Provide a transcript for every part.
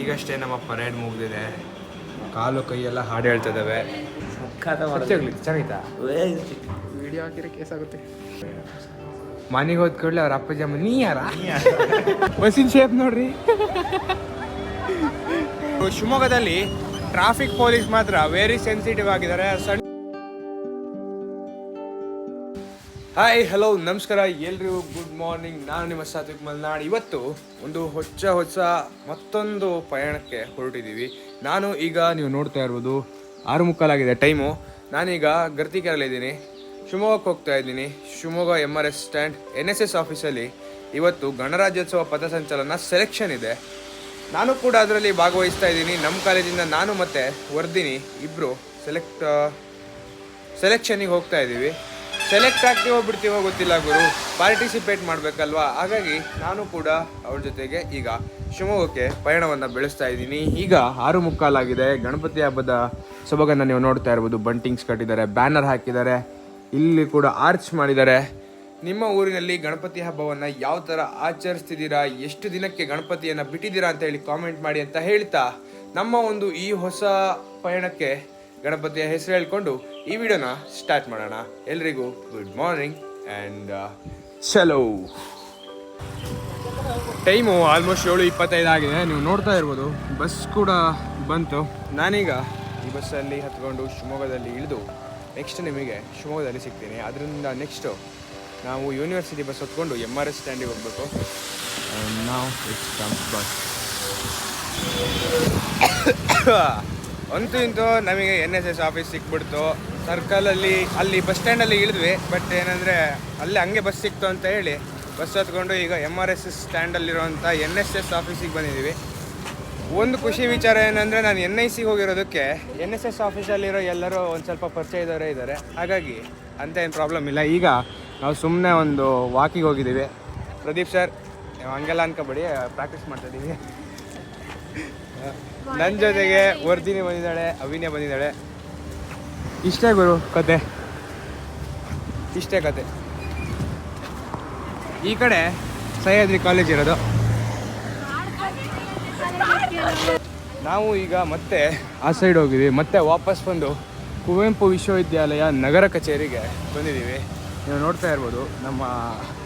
ಈಗಷ್ಟೇ ನಮ್ಮ ಪರೇಡ್ ಮುಗಿದಿದೆ. ಕಾಲು ಕೈಯೆಲ್ಲ ಹಾಡು ಹೇಳ್ತಿದ್ದಾವೆ ಚೆನ್ನಾಗಿತ್ತಾ? ವಿಡಿಯೋ ಹಾಕಿದ್ರೆ ಕೇಸ್ ಆಗುತ್ತೆ. ಮನೆಗೆ ಹೋದ್ ಕೂಡಲೇ ಅವ್ರ ಅಪ್ಪಾಜಿ ಅಮ್ಮ ನೀ ಯಾರ? ಬಸ್ಸಿನ ಶೇಪ್ ನೋಡ್ರಿ. ಶಿವಮೊಗ್ಗದಲ್ಲಿ ಟ್ರಾಫಿಕ್ ಪೊಲೀಸ್ ಮಾತ್ರ ವೆರಿ ಸೆನ್ಸಿಟಿವ್ ಆಗಿದ್ದಾರೆ. ಸಣ್ಣ ಹಾಯ್ ಹಲೋ ನಮಸ್ಕಾರ, ಎಲ್ರಿಗೂ ಗುಡ್ ಮಾರ್ನಿಂಗ್ ನಾನು ನಿಮ್ಮ ಸಾತ್ವಿಕ್ ಮಲ್ನಾಡ್. ಇವತ್ತು ಒಂದು ಹೊಚ್ಚ ಹೊಸ ಮತ್ತೊಂದು ಪಯಣಕ್ಕೆ ಹೊರಟಿದ್ದೀವಿ. ನಾನು ಈಗ, ನೀವು ನೋಡ್ತಾ ಇರ್ಬೋದು ಆರು ಮುಕ್ಕಾಲಾಗಿದೆ ಟೈಮು. ನಾನೀಗ ಗರ್ತಿಕೆರಲ್ಲಿದ್ದೀನಿ ಶಿವಮೊಗ್ಗಕ್ಕೆ ಹೋಗ್ತಾ ಇದ್ದೀನಿ. Shivamogga M R S stand N S S ಆಫೀಸಲ್ಲಿ ಇವತ್ತು ಗಣರಾಜ್ಯೋತ್ಸವ ಪಥಸಂಚಲನ ಸೆಲೆಕ್ಷನ್ ಇದೆ. ನಾನು ಕೂಡ ಅದರಲ್ಲಿ ಭಾಗವಹಿಸ್ತಾ ಇದ್ದೀನಿ. ನಮ್ಮ ಕಾಲೇಜಿಂದ ನಾನು ಮತ್ತು ವರ್ದಿನಿ ಇಬ್ಬರು ಸೆಲೆಕ್ಟ್ ಸೆಲೆಕ್ಷನಿಗೆ ಹೋಗ್ತಾ ಇದ್ದೀವಿ. ಸೆಲೆಕ್ಟ್ ಆಗ್ತೀವೋ ಬಿಡ್ತೀವೋ ಗೊತ್ತಿಲ್ಲ ಗುರು. ಪಾರ್ಟಿಸಿಪೇಟ್ ಮಾಡಬೇಕಲ್ವಾ? ಹಾಗಾಗಿ ನಾನು ಕೂಡ ಅವ್ರ ಜೊತೆಗೆ ಈಗ ಶಿವಮೊಗ್ಗಕ್ಕೆ ಪಯಣವನ್ನು ಬೆಳೆಸ್ತಾ ಇದ್ದೀನಿ. ಈಗ ಆರು ಮುಕ್ಕಾಲಾಗಿದೆ. ಗಣಪತಿ ಹಬ್ಬದ ಸೊಬಗನ್ನು ನೀವು ನೋಡ್ತಾ ಇರ್ಬೋದು. ಬಂಟಿಂಗ್ಸ್ ಕಟ್ಟಿದ್ದಾರೆ, ಬ್ಯಾನರ್ ಹಾಕಿದ್ದಾರೆ, ಇಲ್ಲಿ ಕೂಡ ಆರ್ಚ್ ಮಾಡಿದ್ದಾರೆ. ನಿಮ್ಮ ಊರಿನಲ್ಲಿ ಗಣಪತಿ ಹಬ್ಬವನ್ನು ಯಾವ ಥರ ಆಚರಿಸ್ತಿದ್ದೀರಾ? ಎಷ್ಟು ದಿನಕ್ಕೆ ಗಣಪತಿಯನ್ನು ಬಿಟ್ಟಿದ್ದೀರಾ ಅಂತ ಹೇಳಿ ಕಾಮೆಂಟ್ ಮಾಡಿ ಅಂತ ಹೇಳ್ತಾ ನಮ್ಮ ಒಂದು ಈ ಹೊಸ ಪಯಣಕ್ಕೆ ಗಣಪತಿಯ ಹೆಸರು ಹೇಳ್ಕೊಂಡು ಈ ವಿಡಿಯೋನ ಸ್ಟಾರ್ಟ್ ಮಾಡೋಣ. ಎಲ್ರಿಗೂ ಗುಡ್ ಮಾರ್ನಿಂಗ್ ಆ್ಯಂಡ್ ಚಲೋ ಟೈಮು ಆಲ್ಮೋಸ್ಟ್ ಏಳು ಇಪ್ಪತ್ತೈದು ಆಗಿದೆ. ನೀವು ನೋಡ್ತಾ ಇರ್ಬೋದು ಬಸ್ ಕೂಡ ಬಂತು. ನಾನೀಗ ಈ ಬಸ್ಸಲ್ಲಿ ಹತ್ಕೊಂಡು ಶಿವಮೊಗ್ಗದಲ್ಲಿ ಇಳಿದು ನೆಕ್ಸ್ಟ್ ನಿಮಗೆ ಶಿವಮೊಗ್ಗದಲ್ಲಿ ಸಿಗ್ತೀನಿ. ಅದರಿಂದ ನೆಕ್ಸ್ಟು ನಾವು ಯೂನಿವರ್ಸಿಟಿ ಬಸ್ ಹೊತ್ಕೊಂಡು ಎಂ ಆರ್ ಎಸ್ ಸ್ಟ್ಯಾಂಡಿಗೆ ಹೋಗಬೇಕು. ನಾವು ಬಸ್ ಅಂತೂ ಇಂತೂ ನಮಗೆ ಎನ್ ಎಸ್ ಎಸ್ ಆಫೀಸ್ ಸಿಕ್ಬಿಡ್ತು. ಸರ್ಕಲಲ್ಲಿ ಅಲ್ಲಿ ಬಸ್ ಸ್ಟ್ಯಾಂಡಲ್ಲಿ ಇಳಿದ್ವಿ ಬಟ್ ಏನಂದರೆ ಅಲ್ಲಿ ಹಂಗೆ ಬಸ್ ಸಿಕ್ತು ಅಂತ ಹೇಳಿ ಬಸ್ ಹತ್ಕೊಂಡು ಈಗ ಎಂ ಆರ್ ಎಸ್ ಎಸ್ ಸ್ಟ್ಯಾಂಡಲ್ಲಿರುವಂಥ ಎನ್ ಎಸ್ ಎಸ್ ಆಫೀಸಿಗೆ ಬಂದಿದ್ದೀವಿ. ಒಂದು ಖುಷಿ ವಿಚಾರ ಏನಂದರೆ ನಾನು ಎನ್ ಐ ಸಿಗೆ ಹೋಗಿರೋದಕ್ಕೆ ಎನ್ ಎಸ್ ಎಸ್ ಆಫೀಸಲ್ಲಿರೋ ಎಲ್ಲರೂ ಒಂದು ಸ್ವಲ್ಪ ಪರಿಚಯ ಇದ್ದವರೇ ಇದ್ದಾರೆ. ಹಾಗಾಗಿ ಅಂತ ಏನು ಪ್ರಾಬ್ಲಮ್ ಇಲ್ಲ. ಈಗ ನಾವು ಸುಮ್ಮನೆ ಒಂದು ವಾಕಿಗೆ ಹೋಗಿದ್ದೀವಿ. ಪ್ರದೀಪ್ ಸರ್ ಹಂಗೆಲ್ಲ ಅನ್ಕೋಬೇಡಿ ಪ್ರಾಕ್ಟೀಸ್ ಮಾಡ್ತಾಯಿದ್ದೀವಿ ನನ್ನ ಜೊತೆಗೆ ವರ್ಧಿನಿ ಬಂದಿದ್ದಾಳೆ, ಅವಿನ್ಯ ಬಂದಿದ್ದಾಳೆ. ಇಷ್ಟೇ ಗುರು, ಕತೆ. ಇಷ್ಟೇ ಕತೆ. ಈ ಕಡೆ ಸಹ್ಯಾದ್ರಿ ಕಾಲೇಜ್ ಇರೋದು. ನಾವು ಈಗ ಮತ್ತೆ ಆ ಸೈಡ್ ಹೋಗಿದ್ವಿ. ಮತ್ತೆ ವಾಪಸ್ ಬಂದು ಕುವೆಂಪು ವಿಶ್ವವಿದ್ಯಾಲಯ ನಗರ ಕಚೇರಿಗೆ ಬಂದಿದ್ದೀವಿ. ನೀವು ನೋಡ್ತಾ ಇರ್ಬೋದು, ನಮ್ಮ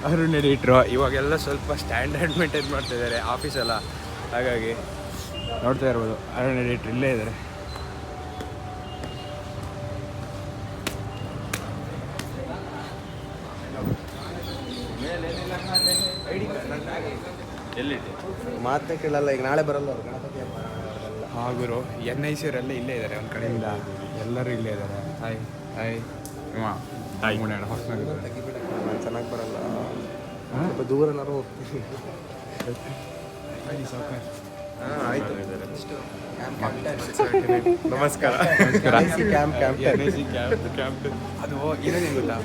ಅರುಣ್ ಎಡಿಟ್ರು ಇವಾಗೆಲ್ಲ ಸ್ವಲ್ಪ ಸ್ಟ್ಯಾಂಡರ್ಡ್ ಮೇಂಟೈನ್ ಮಾಡ್ತಾ ಇದ್ದಾರೆ ಆಫೀಸೆಲ್ಲ ಹಾಗಾಗಿ ನೋಡ್ತಾ ಇರ್ಬೋದು. ಅರಣ್ಯ ಎಡಿಟ್ರ್ ಇಲ್ಲೇ ಇದ್ದಾರೆ ಎಲ್ಲಿದೆ? ಮಾತೇ ಕೇಳಲ್ಲ ಈಗ ನಾಳೆ ಬರಲ್ಲ ಅವ್ರು. ಗಣಪತಿ. ಹಾಗುರು ಎನ್ ಐ ಸಿಯವರೆಲ್ಲ ಇಲ್ಲೇ ಇದ್ದಾರೆ ಒಂದು ಕಡೆಯಿಂದ. ಎಲ್ಲರೂ ಇಲ್ಲೇ ಇದ್ದಾರೆ. ಹಾಯ್ ಹಾಯ್ ಮುನೇಣ ಹೊಸನಾಗಿದ್ದಾರೆ ತೆಗಿಬಿಡಕ್ಕೆ ನಾನು ಚೆನ್ನಾಗಿ ಬರಲ್ಲ. ಸ್ವಲ್ಪ ದೂರನಾರು ಹೋಗ್ತೀನಿ. ಹಾಂ ಆಯಿತು. ನಮಸ್ಕಾರ. ಕ್ಯಾಂಪ್ ಕ್ಯಾಂಪ್ ಅದು ಏನೇನು ಗೊತ್ತಾ?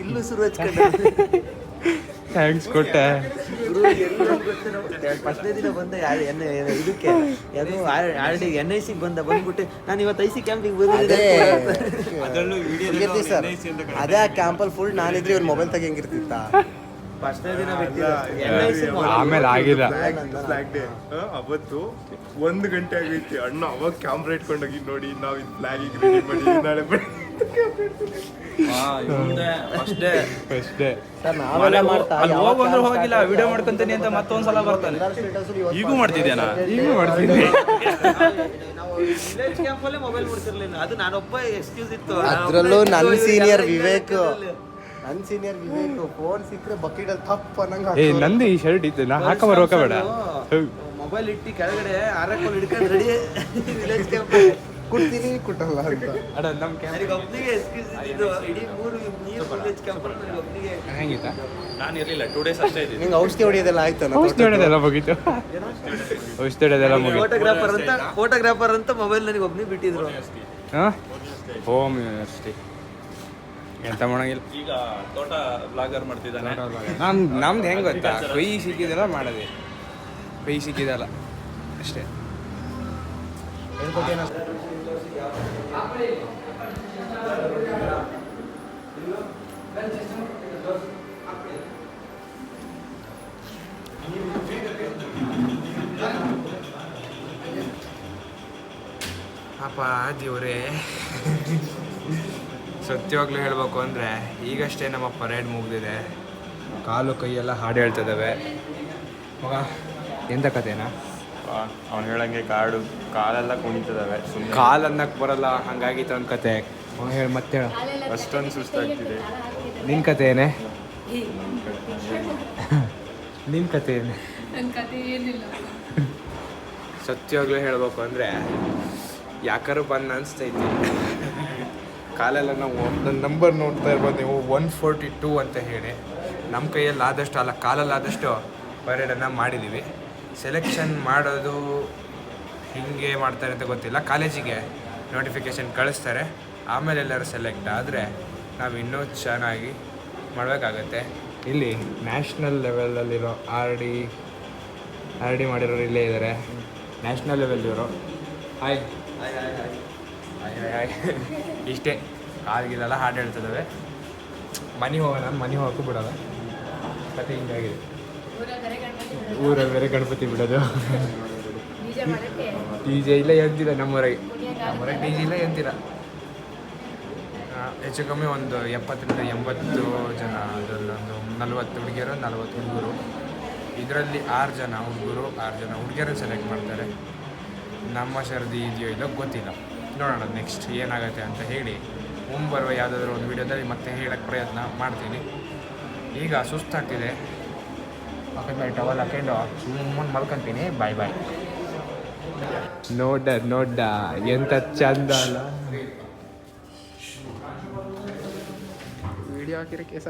ಇಲ್ಲೂ ಶುರು ಥ್ಯಾಂಕ್ಸ್ ಕೊಟ್ಟೆ. ಫಸ್ಟ್ನೇ ದಿನ ಬಂದ ಯಾರು ಎನ್ ಇದಕ್ಕೆ. ಅದು ಆಲ್ರೆಡಿ ಎನ್ ಐ ಸಿಗೆ ಬಂದ ಬಂದ್ಬಿಟ್ಟು ನಾನು ಇವತ್ತು ಐ ಸಿ ಕ್ಯಾಂಪಿಗೆ ಬಂದಿದ್ದೆ ಸರ್. ಅದೇ ಆ ಕ್ಯಾಂಪಲ್ಲಿ ಫುಲ್ ನಾನಿದ್ರೆ ಇವ್ರು ಮೊಬೈಲ್ ತೆಗಿಯಂಗಿರ್ತಿತ್ತ? ಫಸ್ಟ್ನೇ ದಿನ ಎನ್ ಐ ಸಿ ಆಮೇಲೆ ಆಗಿಲ್ಲ ಅವತ್ತು ಒಂದು ಗಂಟೆ ಆಗೈತಿ. ಅಣ್ಣ ಅವಾಗ ಕ್ಯಾಮ್ರಾ ಇಟ್ಕೊಂಡೋಗಿ ನೋಡಿ ನಾವು ಇದು ಫ್ಲಾಗಿಗೆ ರೆಡಿ ಮಾಡಿ ನಾಳೆ ಹೋಗಿಲ್ಲ ವಿಡಿಯೋ ಮಾಡ್ಕೊಂತೀನಿ ಅಂತ ಮತ್ತೊಂದ್ಸಲ ಬರ್ತಾನೆ. ಈಗೂ ಮಾಡ್ತಿದ್ಯಾನಾ ಈಗ ಮಾಡ್ತೀನಿ ನಾವು ವಿಲೇಜ್ ಕ್ಯಾಂಪಲ್ಲೇ ಮೊಬೈಲ್ ಅದು ನಾನೊಬ್ಬ ಎಕ್ಸ್ಕ್ಯೂಸ್ ಇತ್ತು. ಅದ್ರಲ್ಲೂ ನನ್ನ ಸೀನಿಯರ್ ವಿವೇಕ್. ನನ್ನ ಸೀನಿಯರ್ ವಿವೇಕ್ ಫೋನ್ ಸಿಕ್ಕರೆ ಬಕೆಟ್ ಅಲ್ಲಿ ತಪ್ಪ ಅನ್ನಂಗ ಏ ನಂದು ಈ ಶರ್ಟ್ ಇತ್ತು ನಾ ಹಾಕ ಬರೋಕ ಬೇಡ. ಮೊಬೈಲ್ ಇಟ್ಟು ಕೆಳಗಡೆ ಆರಕ್ಕಲ್ಲಿ ಹಿಡ್ಕೊಂಡು ರೆಡಿ ವಿಲೇಜ್ ಕ್ಯಾಂಪ್ ಕೊಡ್ತೀನಿ ಕೊಟ್ಟಲ್ಲ ಅಂತ. ಅಡ ನಮ್ಮ ಕ್ಯಾಂಪ್ ಒಬ್ಬನಿಗೆ ಎಕ್ಸ್ಕ್ಯೂಸ್ ಇದ್ದು ಇಡೀ ಮೂರು ನೀರು ವಿಲೇಜ್ ಕ್ಯಾಂಪ್ ಒಬ್ಬನಿಗೆ ಹೆಂಗಿತ್ತ? ನಾನು ಇರ್ಲಿಲ್ಲ ಟೂ ಡೇಸ್ ಅಷ್ಟೇ ಇದ್ದೀನಿ ನಿಂಗೆ ಔಷಧಿ ಹೊಡೆಯೋದೆಲ್ಲ ಆಯ್ತು ಔಷಧಿ ಹೊಡೆಯೋದೆಲ್ಲ ಮುಗೀತು. ಔಷಧಿ ಹೊಡೆಯೋದೆಲ್ಲ ಮುಗೀತು. ಫೋಟೋಗ್ರಾಫರ್ ಅಂತ ಫೋಟೋಗ್ರಾಫರ್ ಅಂತ ಮೊಬೈಲ್ ನನಗೆ ಒಬ್ಬನಿಗೆ ಬಿಟ್ಟಿದ್ರು. ಹಾಂ? ಹೋಮ್ ಯೂನಿವರ್ಸಿಟಿ ಎಂತ ಮಾಡಂಗಿಲ್ಲ. ಈಗ ತೋಟ ಬ್ಲಾಗರ್ ಮಾಡ್ತಿದ್ದಾನೆ. ನಮ್ ನಮ್ದು ಹೆಂಗೆ ಗೊತ್ತಾ? ಕೈ ಸಿಕ್ಕಿದೆಲ್ಲ ಮಾಡೋದೆ. ಕೈ ಸಿಕ್ಕಿದಲ್ಲ. ಅಷ್ಟೇ. ಅಪ್ಪ ದೇವ್ರೇ. ಸತ್ಯವಾಗ್ಲೂ ಹೇಳಬೇಕು ಅಂದರೆ ಈಗಷ್ಟೇ ನಮ್ಮ ಪರೇಡ್ ಮುಗಿದಿದೆ. ಕಾಲು ಕೈಯೆಲ್ಲ ಹಾಡು ಹೇಳ್ತಿದ್ದಾವೆ ಮಗ ಎಂಥ ಕಥೆನಾ? ಅವ್ನು ಹೇಳಂಗೆ ಕಾಡು ಕಾಲೆಲ್ಲ ಕುಣಿತದವೆ ಸುಮ್ಮನೆ ಕಾಲು ಅನ್ನಕ್ಕೆ ಬರಲ್ಲ ಹಂಗಾಗಿತ್ತು ಒಂದು ಕತೆ. ಅವ್ನು ಹೇಳಿ ಮತ್ತೆ ಹೇಳು. ಅಷ್ಟೊಂದು ಸುಸ್ತಾಗ್ತಿದೆ. ನಿನ್ನ ಕತೆ ಏನೇ ನಿನ್ನ ಕತೆ ಏನೇ ಸತ್ಯವಾಗ್ಲೂ ಹೇಳ್ಬೇಕು ಅಂದರೆ ಯಾಕಾರು ಬಂದು ಅನಿಸ್ತೈತಿ ಕಾಲೆಲ್ಲ ನಾವು ನನ್ನ ನಂಬರ್ ನೋಡ್ತಾ ಇರ್ಬೋದು. ನೀವು ಒನ್ ಫೋರ್ಟಿ ಟೂ ಅಂತ ಹೇಳಿ ನಮ್ಮ ಕೈಯಲ್ಲಿ ಆದಷ್ಟು, ಅಲ್ಲ ಕಾಲಲ್ಲಿ ಆದಷ್ಟು ಪರೇಡನ್ನು ಮಾಡಿದ್ದೀವಿ ಸೆಲೆಕ್ಷನ್ ಮಾಡೋದು ಹಿಂಗೆ ಮಾಡ್ತಾರೆ ಅಂತ ಗೊತ್ತಿಲ್ಲ. ಕಾಲೇಜಿಗೆ ನೋಟಿಫಿಕೇಷನ್ ಕಳಿಸ್ತಾರೆ. ಆಮೇಲೆ ಎಲ್ಲರೂ ಸೆಲೆಕ್ಟ್ ಆದರೆ ನಾವು ಇನ್ನೂ ಚೆನ್ನಾಗಿ ಮಾಡಬೇಕಾಗತ್ತೆ. ಇಲ್ಲಿ ನ್ಯಾಷನಲ್ ಲೆವೆಲಲ್ಲಿರೋ ಆರ್ ಡಿ ಆರ್ ಡಿ ಮಾಡಿರೋರು ಇಲ್ಲೇ ಇದ್ದಾರೆ ನ್ಯಾಷನಲ್ ಲೆವೆಲ್ ಇವರು ಹಾಯ್ ಇಷ್ಟೇ. ಕಾಲ್ಗಿಲೆಲ್ಲ ಹಾಡು ಹೇಳ್ತದವೆ. ಮನೆ ಹೋಗೋಣ ಮನೆ ಹೋಗೋಕ್ಕೂ ಬಿಡೋಲ್ಲ. ಕತೆ ಹಿಂಗಾಗಿದೆ ಊರ ಬೇರೆ ಗಣಪತಿ ಬಿಡೋದು. ಡಿ ಜೆ ಇಲ್ಲ ಎಂತಿಲ್ಲ ನಮ್ಮೂರಾಗೆ. ನಮ್ಮೂರಾಗೆ ಡಿ ಜೆ ಇಲ್ಲ ಎಂತಿಲ್ಲ. ಹೆಚ್ಚು ಕಮ್ಮಿ ಒಂದು ಎಪ್ಪತ್ತರಿಂದ ಎಂಬತ್ತು ಜನ ಅದರಲ್ಲೊಂದು ನಲ್ವತ್ತು ಹುಡುಗಿಯರು ನಲ್ವತ್ತು ಹುಡುಗರು. ಇದರಲ್ಲಿ ಆರು ಜನ ಹುಡುಗರು ಆರು ಜನ ಹುಡುಗಿಯರು ಸೆಲೆಕ್ಟ್ ಮಾಡ್ತಾರೆ. ನಮ್ಮ ಶರದಿ ಇದೆಯೋ ಇಲ್ಲೋ ಗೊತ್ತಿಲ್ಲ. ನೋಡೋಣ ನೆಕ್ಸ್ಟ್ ಏನಾಗುತ್ತೆ ಅಂತ ಹೇಳಿ ಮುಂಬರುವ ಯಾವುದಾದ್ರೂ ಒಂದು ವಿಡಿಯೋದಲ್ಲಿ ಮತ್ತೆ ಹೇಳಕ್ಕೆ ಪ್ರಯತ್ನ ಮಾಡ್ತೀನಿ. ಈಗ ಸುಸ್ತಾಗ್ತಿದೆ. ಮೇಲೆ ಟವಲ್ ಹಾಕೊಂಡು ಸುಮ್ಮನೆ ಮಲ್ಕೊಂತೀನಿ. ಬಾಯ್ ಬಾಯ್ ನೋಡ ನೋಡ ಎಂತ ಚಂದ ಅಲ್ಲ. ವಿಡಿಯೋ ಹಾಕಿದ್ರೆ ಕೇಸ್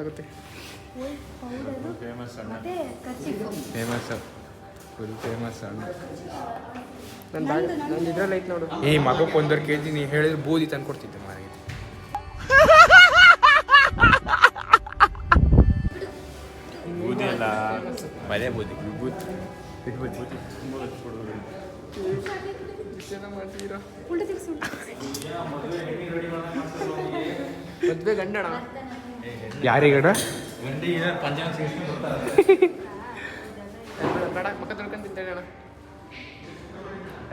ಮತ್ತೆ ಖರ್ಚಿಗೆ ಫೇಮಸ್ ಫುಲ್ ಫೇಮಸ್ ಈ ಮಗಕ್ಕೆ ಒಂದೂವರೆ ಕೆ ಜಿ ನೀ ಹೇಳಿದ್ರೆ ಬೂದಿ ತಂದು ಕೊಡ್ತಿದ್ದೆ ಮನೆಗೆ ಬೂದಿ ಅಲ್ಲ ಮನೆ ಬೂದಿ. ಬೂದಿ ಉಲ್ಟ ತಿರ್ಸು ಯಾರಿಗಡ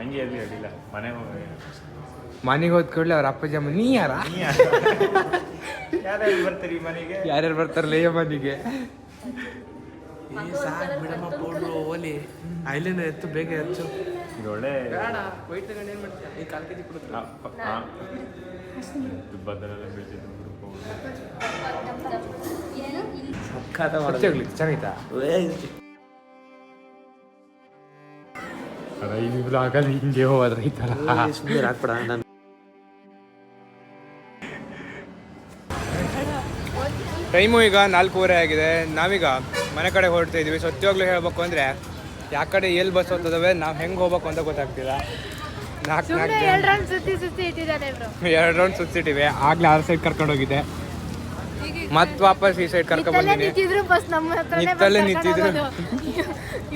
ಹಂಗೆ ಅಲ್ಲಿ ಅಡ್ಡಿಲ್ಲ. ಮನೆ ಹೋಗಿ ಮನೆಗೆ ಹೋದ್ ಕೂಡಲೇ ಅವ್ರ ಅಪ್ಪಾಜಿ ಅಮ್ಮ ನೀ ಯಾರ? ಯಾರ್ಯಾರು ಬರ್ತೀರಿ ಮನೆಗೆ? ಯಾರ್ಯಾರು ಬರ್ತಾರಲ್ಲ ಈ ಮನೆಗೆ? ಓಲಿ. ಐಲೇನ ಎತ್ತು ಬೇಗ ಹೆಚ್ಚು ಇದು ಒಳ್ಳೆ ಹುಡುಗ ಏನು ಚೆನ್ನಾಯ್ತಾ ಅದ ಈ ಬ್ಲಾಗಲ್ಲಿ ಹಿಂಗೆ ಹೋದ್ರೆ ಈ ಥರ ಸುಮ್ಮನೆ ಹಾಕ್ಬಿಡ ನಾನು ಟೈಮು ಈಗ ನಾಲ್ಕೂವರೆ ಆಗಿದೆ. ನಾವೀಗ ಮನೆ ಕಡೆ ಹೊರಡ್ತಾ ಇದೀವಿ. ಸತ್ಯವಾಗ್ಲೂ ಹೇಳ್ಬೇಕು ಅಂದರೆ ಯಾವ ಕಡೆ ಎಲ್ಲಿ ಬಸ್ ಹೋಗ್ತದವೆ ನಾವು ಹೆಂಗೆ ಹೋಗ್ಬೇಕು ಅಂತ ಗೊತ್ತಾಗ್ತಿಲ್ಲ. ನಾಲ್ಕು ನಾಲ್ಕು ಎರಡು ರೌಂಡ್ ಸುತ್ತಿ ಸುತ್ತಿ ಇಟ್ಟಿದ್ದಾನೆ ಬ್ರೋ ಎರಡು ರೌಂಡ್ ಸುತ್ತಿಟ್ಟಿವೆ ಆಗ್ಲೇ ಆರು ಸೈಡ್ ಕರ್ಕೊಂಡು ಹೋಗಿದ್ದೆ ಮತ್ತೆ ವಾಪಸ್ ಈ ಸೈಡ್ ಕರ್ಕೊಂಡು ಬಂದಿನಿ ನಿಂತಿದ್ರು ಬಸ್ ನಮ್ಮ ಹತ್ರನೇ ನಿಂತಲ್ಲೇ ನಿಂತಿದ್ರು.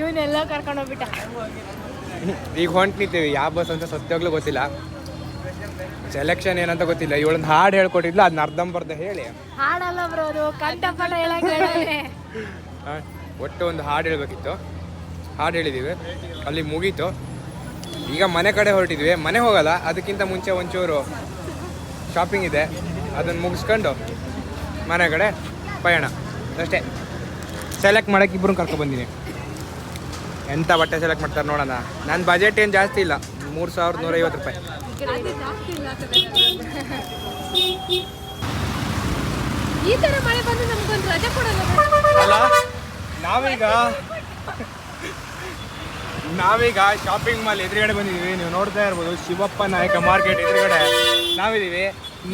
ಇವನ್ನೆಲ್ಲ ಕರ್ಕೊಂಡು ಹೋಗ್ಬಿಟ್ಟ. ಈಗ ಹೊಂಟು ನಿಂತೀವಿ ಯಾವ ಬಸ್ ಅಂತ ಸತ್ಯವಾಗ್ಲೂ ಗೊತ್ತಿಲ್ಲ. ಸೆಲೆಕ್ಷನ್ ಏನಂತ ಗೊತ್ತಿಲ್ಲ. ಇವಳೊಂದು ಹಾಡು ಹೇಳ್ಕೊಟ್ಟಿದ್ಲು. ಅದನ್ನ ಅರ್ಧಂಬರ್ಧ ಹೇಳಿ. ಹಾಡಲ್ಲ ಬ್ರೋ ಅದು. ಹೇಳಕ್ ಒಟ್ಟು ಒಂದು ಹಾಡು ಹೇಳ್ಬೇಕಿತ್ತು. ಹಾಡು ಹೇಳಿದ್ದೀವಿ ಅಲ್ಲಿ ಮುಗೀತು. ಈಗ ಮನೆ ಕಡೆ ಹೊರಟಿದ್ವಿ. ಮನೆ ಹೋಗಲ್ಲ. ಅದಕ್ಕಿಂತ ಮುಂಚೆ ಒಂಚೂರು ಶಾಪಿಂಗ್ ಇದೆ. ಅದನ್ನು ಮುಗಿಸ್ಕೊಂಡು ಮನೆ ಕಡೆ ಪಯಣ. ಅಷ್ಟೇ. ಸೆಲೆಕ್ಟ್ ಮಾಡೋಕೆ ಇಬ್ಬರು ಕರ್ಕೊಬಂದಿನಿ ಎಂಥ ಬಟ್ಟೆ ಸೆಲೆಕ್ಟ್ ಮಾಡ್ತಾರೆ ನೋಡೋಣ. ನನ್ನ ಬಜೆಟ್ ಏನು ಜಾಸ್ತಿ ಇಲ್ಲ. ಮೂರು ಸಾವಿರದ ನೂರೈವತ್ತು ರೂಪಾಯಿ. ಈ ತರ ಮಳೆ ಬಂದು ನಮ್ಗೊಂದು ರಜೆ ಕೊಡಲ್ಲ ಅಲ್ಲ ನಾವೀಗ ನಾವೀಗ ಶಾಪಿಂಗ್ ಮಾಲ್ ಎದುರುಗಡೆ ಬಂದಿದ್ದೀವಿ ನೀವು ನೋಡ್ತಾ ಇರ್ಬೋದು ಶಿವಪ್ಪ ನಾಯಕ ಮಾರ್ಕೆಟ್ ಎದುರುಗಡೆ ನಾವಿದ್ದೀವಿ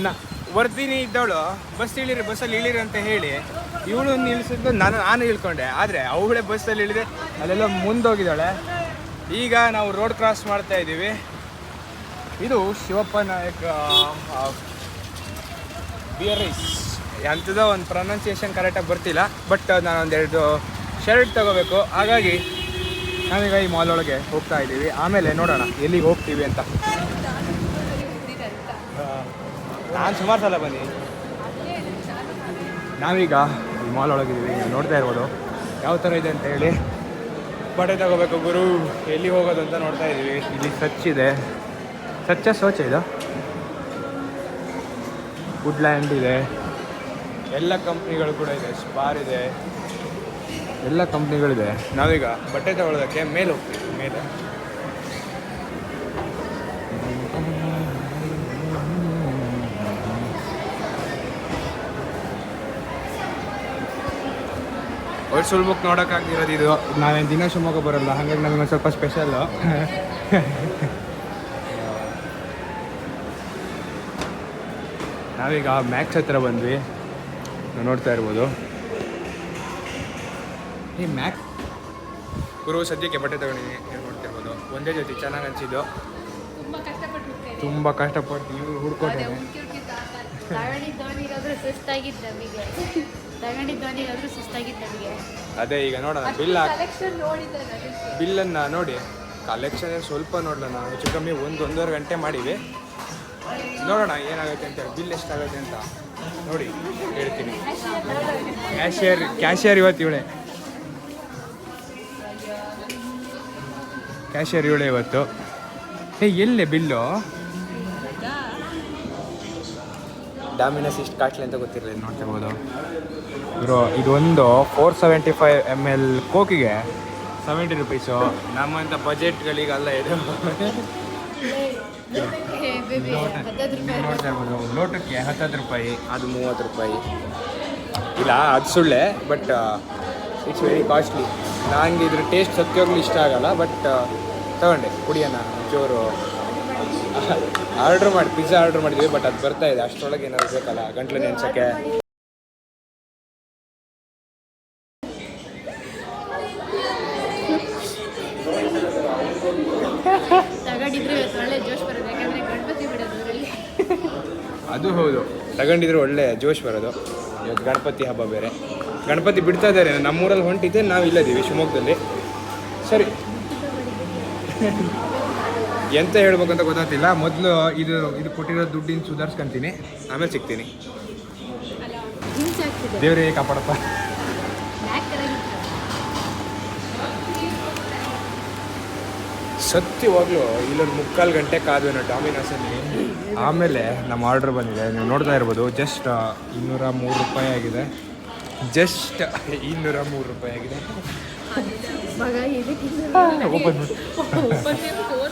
ನ ವರ್ದಿನಿ ಇದ್ದವಳು ಬಸ್ ಇಳಿರಿ ಬಸ್ಸಲ್ಲಿ ಇಳಿರಿ ಅಂತ ಹೇಳಿ ಇವಳು ನಿಲ್ಸಿದ್ದು ನಾನು ನಾನು ಇಳ್ಕೊಂಡೆ ಆದರೆ ಅವಳೇ ಬಸ್ಸಲ್ಲಿ ಇಳಿದೆ, ಅಲ್ಲೆಲ್ಲ ಮುಂದೋಗಿದ್ದಾಳೆ. ಈಗ ನಾವು ರೋಡ್ ಕ್ರಾಸ್ ಮಾಡ್ತಾ ಇದ್ದೀವಿ. ಇದು ಶಿವಪ್ಪ ನಾಯಕ್ ಬಿಯರ್ ರೈಸ್ ಅಂಥದ್ದು ಒಂದು ಪ್ರೊನೌನ್ಸಿಯೇಷನ್ ಕರೆಕ್ಟಾಗಿ ಬರ್ತಿಲ್ಲ ಬಟ್ ನಾನು ಒಂದೆರಡು ಶರ್ಟ್ ತಗೋಬೇಕು. ಹಾಗಾಗಿ ನಾವೀಗ ಈ ಮಾಲ್ ಒಳಗೆ ಹೋಗ್ತಾ ಇದ್ದೀವಿ. ಆಮೇಲೆ ನೋಡೋಣ, ಎಲ್ಲಿಗೆ ಹೋಗ್ತೀವಿ ಅಂತ. ನಾನು ಸುಮಾರು ಸಲ ಬನ್ನಿ ನಾವೀಗ ಈ ಮಾಲ್ ಒಳಗಿದ್ದೀವಿ ನೀವು ನೋಡ್ತಾ ಇರ್ಬೋದು. ಯಾವ ಥರ ಇದೆ ಅಂತ ಹೇಳಿ. ಬಟ್ಟೆ ತಗೋಬೇಕು ಗುರು. ಎಲ್ಲಿ ಹೋಗೋದು ಅಂತ ನೋಡ್ತಾ ಇದ್ದೀವಿ. ಇಲ್ಲಿ ಸಚ್ ಇದೆ. ಸಚ್ಚ ಸ್ವಚ್ಛ ಇದು. ವುಡ್ಲ್ಯಾಂಡ್ ಇದೆ. ಎಲ್ಲ ಕಂಪ್ನಿಗಳು ಕೂಡ ಇದೆ. ಸ್ಪಾರ್ ಇದೆ. ಎಲ್ಲ ಕಂಪ್ನಿಗಳಿದೆ. ನಾವೀಗ ಬಟ್ಟೆ ತಗೊಳ್ಳೋದಕ್ಕೆ ಮೇಲೆ ಹೋಗ್ತೀವಿ. ಮೇಲೆ. ಒಟ್ಟು ಸುಳ್ಬುಕ್ ನೋಡೋಕ್ಕಾಗಿರೋದು ಇದು. ನಾವೇನು ದಿನ ಶಿವಮೊಗ್ಗ ಬರಲ್ಲ ಹಾಗಾಗಿ ನಮಗೆ ಸ್ವಲ್ಪ ಸ್ಪೆಷಲ್ಲು ನಾವೀಗ ಮ್ಯಾಕ್ಸ್ ಹತ್ರ ಬಂದ್ವಿ. ನೀವು ನೋಡ್ತಾ ಇರ್ಬೋದು. ಈ ಮ್ಯಾಕ್ ಗುರು ಸದ್ಯಕ್ಕೆ ಬಟ್ಟೆ ತಗೊಂಡಿದ್ದೀನಿ ನೋಡ್ತಿರ್ಬೋದು. ಒಂದೇ ಜೊತೆ ಚೆನ್ನಾಗಿ ಅನಿಸಿದ್ದು. ತುಂಬಾ ಕಷ್ಟಪಟ್ಟು ಇವ್ರು ಉಳ್ಕಿ ತಗೊಂಡಿದ್ದು ಅದೇ ಈಗ ನೋಡೋಣ ಬಿಲ್ ಹಾಕಿ ಕಲೆಕ್ಷನ್ ನೋಡಿದ್ದೆ ಬಿಲ್ಲನ್ನು ನೋಡಿ ಕಲೆಕ್ಷನ್ ಸ್ವಲ್ಪ ನೋಡೋಣ ಹೆಚ್ಚು ಕಮ್ಮಿ ಒಂದು ಒಂದೂವರೆ ಗಂಟೆ ಮಾಡಿವಿ. ನೋಡೋಣ ಏನಾಗುತ್ತೆ ಅಂತ ಬಿಲ್ ಎಷ್ಟಾಗುತ್ತೆ ಅಂತ ನೋಡಿ ಹೇಳ್ತೀನಿ. ಕ್ಯಾಶಿಯರ್ ಕ್ಯಾಶಿಯರ್ ಇವತ್ತು ಇವಳೆ. ಕ್ಯಾಶಿಯರ್ ಇವಳೆ ಇವತ್ತು. ಏ ಎಲ್ಲೇ ಬಿಲ್ಲು? ಡಾಮಿನಸ್ ಇಷ್ಟು ಕಾಟ್ಲಿ ಅಂತ ಗೊತ್ತಿರಲಿಲ್ಲ ನೋಡ್ತಿರ್ಬೋದು ಬ್ರೋ ಇದೊಂದು four seventy five M L ಕೋಕಿಗೆ seventy rupees ನಮ್ಮಂಥ ಬಜೆಟ್ಗಳಿಗೆಲ್ಲ ಇದು. ನೋಟಕ್ಕೆ ಹತ್ತತ್ತು ರೂಪಾಯಿ ನೋಡ್ತಾ ಇರ್ಬೋದು ಲೋಟಕ್ಕೆ ಹತ್ತತ್ತು ರೂಪಾಯಿ. ಅದು ಮೂವತ್ತು ರೂಪಾಯಿ. ಇಲ್ಲ ಅದು ಸುಳ್ಳೆ ಬಟ್ ಇಟ್ಸ್ ವೆರಿ ಕಾಸ್ಟ್ಲಿ ನನಗೆ ಇದ್ರ ಟೇಸ್ಟ್ ಸತ್ಯವಾಗ್ಲೂ ಇಷ್ಟ ಆಗಲ್ಲ ಬಟ್ ತಗೊಂಡೆ ಕುಡಿಯೋಣ ಜೋರು. ಆರ್ಡ್ರ್ ಮಾಡಿ ಪಿಜ್ಜಾ ಆರ್ಡ್ರ್ ಮಾಡಿದ್ವಿ ಬಟ್ ಅದು ಬರ್ತಾ ಇದೆ. ಅಷ್ಟರೊಳಗೆ ಏನಾದ್ರು ಬೇಕಲ್ಲ ಗಂಟ್ಲು ನೆನ್ಸೋಕ್ಕೆ. ಅದು ಹೌದು. ತಗೊಂಡಿದ್ರೆ ಒಳ್ಳೆ ಜೋಶ್ ಬರೋದು. ಇವತ್ತು ಗಣಪತಿ ಹಬ್ಬ ಬೇರೆ. ಗಣಪತಿ ಬಿಡ್ತಾ ಇದ್ದಾರೆ ನಮ್ಮೂರಲ್ಲಿ ಹೊಂಟಿದ್ದೆ ನಾವು ಇಲ್ಲದೀವಿ ಶಿವಮೊಗ್ಗದಲ್ಲಿ. ಸರಿ. ಎಂತ ಹೇಳ್ಬೇಕಂತ ಗೊತ್ತಾಗ್ತಿಲ್ಲ. ಮೊದಲು ಇದು ಇದು ಕೊಟ್ಟಿರೋ ದುಡ್ಡಿನ ಸುಧಾರಿಸ್ಕೊಂತೀನಿ. ಆಮೇಲೆ ಸಿಗ್ತೀನಿ. ದೇವರೇ ಕಾಪಾಡಪ್ಪ. ಸತ್ಯವಾಗ್ಲೂ ಇಲ್ಲೊಂದು ಮುಕ್ಕಾಲು ಗಂಟೆ ಕಾದ್ವೇನೋ ಡಾಮಿನೋಸಲ್ಲಿ ಆಮೇಲೆ ನಮ್ಮ ಆರ್ಡ್ರ್ ಬಂದಿದೆ. ನೀವು ನೋಡ್ತಾ ಇರ್ಬೋದು ಜಸ್ಟ್ ಇನ್ನೂರ ಮೂರು ರೂಪಾಯಿ ಆಗಿದೆ. ಜಸ್ಟ್ ಇನ್ನೂರ ಮೂರು ರೂಪಾಯಿ ಆಗಿದೆ.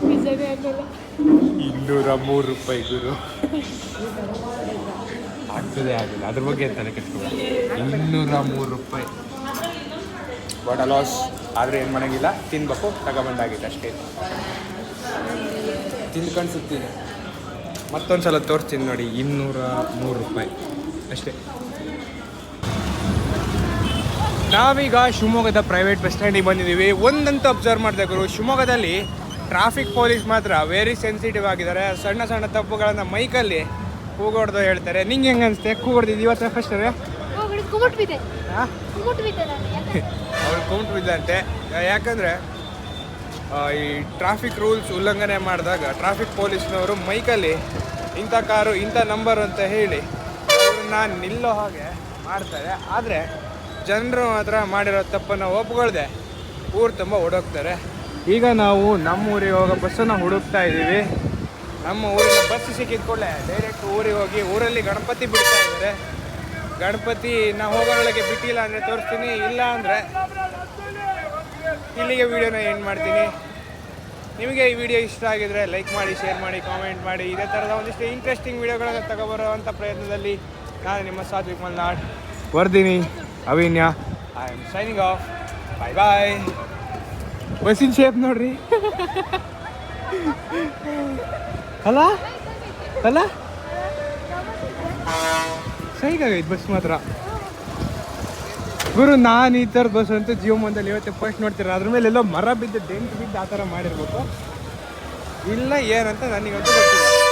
ಪಿಜ್ಜಾನೇ ಆಗಲ್ಲ ಇನ್ನೂರ ಮೂರು ರೂಪಾಯಿ ಗುರು. ಆಗ್ತದೆ ಆಗಿಲ್ಲ ಅದ್ರ ಬಗ್ಗೆ ತಲೆ ಕೆಟ್ಕೊಬೇಡ ಇನ್ನೂರ ಮೂರು ರೂಪಾಯಿ ಬಟ್ ಲಾಸ್ ಆದರೆ ಏನು ಮಾಡಂಗಿಲ್ಲ ತಿನ್ಬೇಕು. ತಗೊಬಂದಾಗಿದೆ ಅಷ್ಟೇ. ತಿನ್ಕೊಂಡು ಸುತ್ತೀನಿ ಮತ್ತೊಂದು ಸಲ ತೋರಿಸ್ತೀನಿ ನೋಡಿ. ಇನ್ನೂರ ಮೂರು ರೂಪಾಯಿ. ಅಷ್ಟೇ. ನಾವೀಗ ಶಿವಮೊಗ್ಗದ ಪ್ರೈವೇಟ್ ಬಸ್ ಸ್ಟ್ಯಾಂಡಿಗೆ ಬಂದಿದ್ದೀವಿ. ಒಂದಂತ ಅಬ್ಸರ್ವ್ ಮಾಡಿದೆ ಗುರು ಶಿವಮೊಗ್ಗದಲ್ಲಿ ಟ್ರಾಫಿಕ್ ಪೊಲೀಸ್ ಮಾತ್ರ ವೆರಿ ಸೆನ್ಸಿಟಿವ್ ಆಗಿದ್ದಾರೆ. ಸಣ್ಣ ಸಣ್ಣ ತಪ್ಪುಗಳನ್ನು ಮೈಕಲ್ಲಿ ಕೂಗೋಡ್ದು ಹೇಳ್ತಾರೆ. ನಿಂಗೆ ಹೆಂಗೆ ಅನಿಸುತ್ತೆ ಕೂಗೊಡ್ದಿದ್ದು ಇವತ್ತು ಫಸ್ಟ್ ಅವ್ರು ಕೌಂಟ್ ಬಿದ್ದಂತೆ ಯಾಕಂದರೆ. ಈ ಟ್ರಾಫಿಕ್ ರೂಲ್ಸ್ ಉಲ್ಲಂಘನೆ ಮಾಡಿದಾಗ ಟ್ರಾಫಿಕ್ ಪೊಲೀಸ್ನವರು ಮೈಕಲ್ಲಿ ಇಂಥ ಕಾರು ಇಂಥ ನಂಬರ್ ಅಂತ ಹೇಳಿ ನಾನು ನಿಲ್ಲೋ ಹಾಗೆ ಮಾಡ್ತಾರೆ. ಆದರೆ ಜನರು ಮಾತ್ರ ಮಾಡಿರೋ ತಪ್ಪನ್ನು ಒಪ್ಕೊಳ್ದೆ ಊರು ತುಂಬ ಓಡೋಗ್ತಾರೆ. ಈಗ ನಾವು ನಮ್ಮ ಊರಿಗೆ ಹೋಗೋ ಬಸ್ಸನ್ನು ಹುಡುಕ್ತಾ ಇದ್ದೀವಿ. ನಮ್ಮ ಊರಿನ ಬಸ್ ಸಿಕ್ಕಿದ ಕೂಡಲೇ ಡೈರೆಕ್ಟ್ ಊರಿಗೆ ಹೋಗಿ ಊರಲ್ಲಿ ಗಣಪತಿ ಬಿಡ್ತಾ ಇದ್ದಾರೆ. ಗಣಪತಿ ನಾವು ಹೋಗೋಳಗೆ ಬಿಟ್ಟಿಲ್ಲ ಅಂದರೆ ತೋರಿಸ್ತೀನಿ ಇಲ್ಲ ಅಂದರೆ ಇಲ್ಲಿಗೆ ವಿಡಿಯೋನ ಏನು ಮಾಡ್ತೀನಿ. ನಿಮಗೆ ಈ ವಿಡಿಯೋ ಇಷ್ಟ ಆಗಿದ್ರೆ ಲೈಕ್ ಮಾಡಿ ಶೇರ್ ಮಾಡಿ ಕಾಮೆಂಟ್ ಮಾಡಿ. ಇದೇ ಥರದ ಒಂದಿಷ್ಟು ಇಂಟ್ರೆಸ್ಟಿಂಗ್ ವಿಡಿಯೋಗಳನ್ನು ಅಂಥ ಪ್ರಯತ್ನದಲ್ಲಿ ನಾನು ನಿಮ್ಮ ಸಾತ್ವಿಕ್ ಮಲ್ನಾಡ್. ವರ್ದಿನಿ. ಅವಿನ್ಯ. I am signing off bye bye ಬಸ್ಸಿನ ಶೇಪ್ ನೋಡ್ರಿ ಅಲ್ಲ ಅಲ್ಲ ಸೈಗಾಗೈತೆ ಬಸ್ ಮಾತ್ರ. ಗುರು ನಾನು ಈ ಥರದ ಬಸ್ ಅಂತೂ ಜೀವಮಾನದಲ್ಲಿ ಇವತ್ತೇ ಫಸ್ಟ್ ನೋಡ್ತೀರ. ಅದ್ರ ಮೇಲೆ ಎಲ್ಲೋ ಮರ ಬಿದ್ದು ಡೆಂಟ್ ಬಿದ್ದು ಆ ಥರ ಮಾಡಿರ್ಬೇಕು. ಇಲ್ಲ ಏನಂತ ನನಗಂತೂ ಗೊತ್ತಿಲ್ಲ.